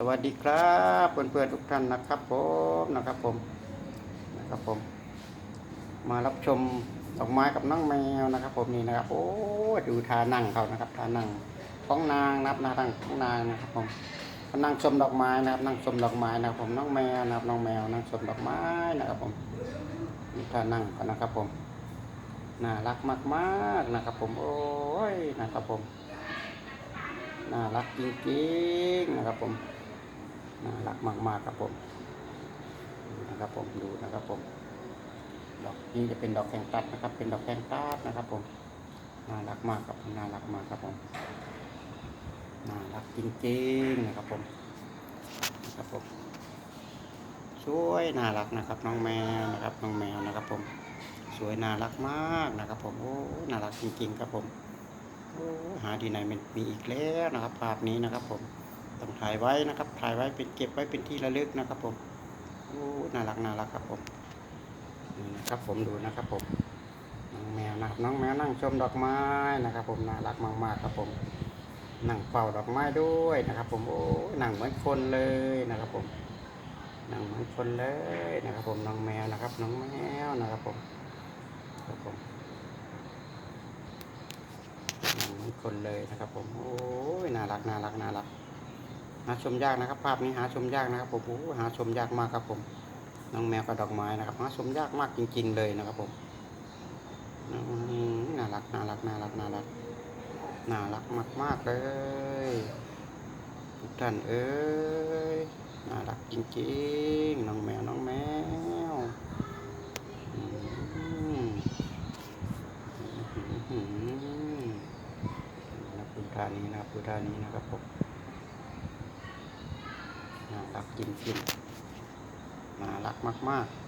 สวัสดีครับเพื่อนๆทุกท่านนะครับผมนะครับผมนะครับผม มารับชมดอกไม้กับน้องแมวนะครับ ผมนี่นะครับโอ้ดูทานั่งเขานะครับทานั่งของนางนะครับท่านั่งของนางนะครับผมนั่งชมดอกไม้นะครับ นั่งชมดอกไม้นะครับ ผมน้องแมวนะครับน้องแมวนั่งชมดอกไม้นะครับผมนี่ท่านั่งเขานะครับผมน่ารักมากๆนะครับ ผมโอ้ยนะครับผมน่ารักจริงๆนะครับผม น่ารักมากๆครับผมนะครับผมดูนะครับผม ดอกนี้จะเป็นดอกแคงตัดนะครับ เป็นดอกแคงตัดนะครับผมน่ารักมากครับผมน่ารักมากครับผมน่ารักจริงๆนะครับผมนะครับผมสวยน่ารักนะครับ น้องแมวนะครับน้องแมวนะครับผม สวยน่ารักมากนะครับผมโอ้น่ารักจริงๆครับผมโอ้หาที่ไหนมันมีอีกแล้วนะครับ ภาพนี้นะครับผม ต้องถ่ายไว้นะครับ ถ่ายไว้เป็นเก็บไว้เป็นที่ระลึกนะครับผมโอ้น่ารักน่ารักครับผมนี่นะครับผมดูนะครับผมน้องแมวนะครับน้องแมวนั่งชมดอกไม้นะครับ ผมน่ารักมากๆครับผมนั่งเป่าดอกไม้ด้วยนะครับ ผมโอ้นั่งเหมือนคนเลยนะครับผมนั่งเหมือนคนเลยนะครับ ผมน้องแมวนะครับ น้องแมวนะครับผมครับผมนั่งเหมือนคนเลยนะครับ ผมโอ้ยน่ารักน่ารักน่ารัก หาชมยากนะครับ ภาพนี้หาชมยากนะครับผมโอ้หาชมยากมากครับผมน้องแมวกับดอกไม้นะครับหาชมยากมากจริง ๆ เลยนะครับผมน่ารักน่ารักน่ารักน่ารักน่ารักมากๆเลยทุกท่านเอ้ยน่ารักจริงๆน้องแมวน้องแมวอืมอืมนะคุณท่านี้นะครับคุณท่านี้นะครับผม น่ารักจริงๆน่ารักมาก ๆ